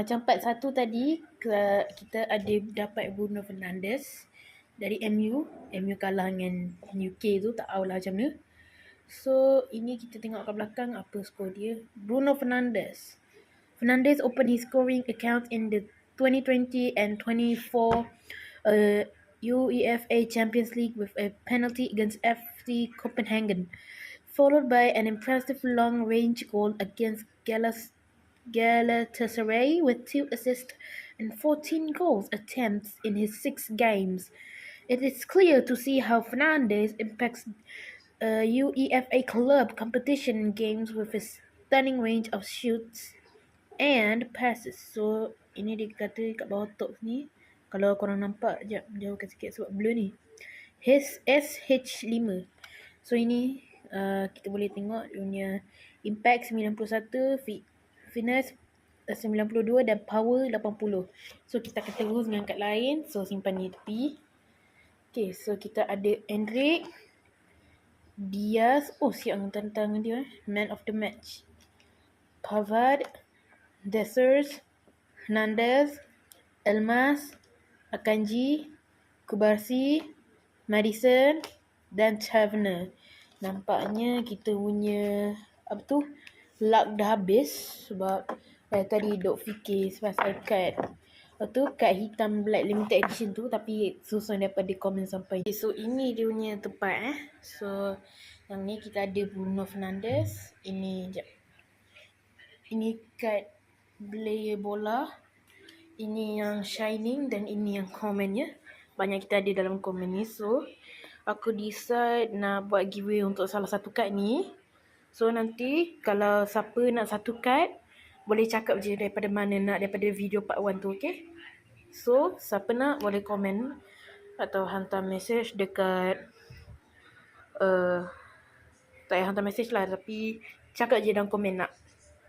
macam part satu tadi kita ada dapat Bruno Fernandes dari MU. MU kalah dengan UK tu tak tahulah macam mana. So ini kita tengok kat belakang apa skor dia. Bruno Fernandes. Fernandes opened his scoring account in the 2020 and 24 uh, UEFA Champions League with a penalty against FC Copenhagen, followed by an impressive long-range goal against Galas- Galatasaray with two assists and 14 goals attempts in his six games. It is clear to see how Fernandes impacts uh, UEFA club competition games with his stunning range of shoots and passes. So, ini dia kata kat bawah top ni. Kalau korang nampak, jap jauhkan sikit sebab blur ni. His SH5. So, ini uh, kita boleh tengok dia punya impact 91, fi- finesse uh, 92 dan power 80. So, kita akan terus dengan kat lain. So, simpan ni tepi. Okay, so kita ada Endrick. Diaz. Oh, siap dengan tentang dia. eh. Man of the match. Pavard. Dessers. Hernandez. Elmas. Akanji. Kubarsi. Madison. Dan Taverner. Nampaknya kita punya apa tu luck dah habis sebab eh, tadi dok fikir pasal kad Lepas tu kad hitam black limited edition tu tapi susun daripada komen sampai. Okay, so ini dia punya tempat eh. So yang ni kita ada Bruno Fernandes. Ini jap. Ini kad player bola. Ini yang shining dan ini yang komennya. Banyak kita ada dalam komen ni. So aku decide nak buat giveaway untuk salah satu kad ni. So nanti kalau siapa nak satu kad boleh cakap je daripada mana nak daripada video part 1 tu okay. So siapa nak boleh komen atau hantar message dekat uh, tak payah hantar message lah tapi cakap je dalam komen nak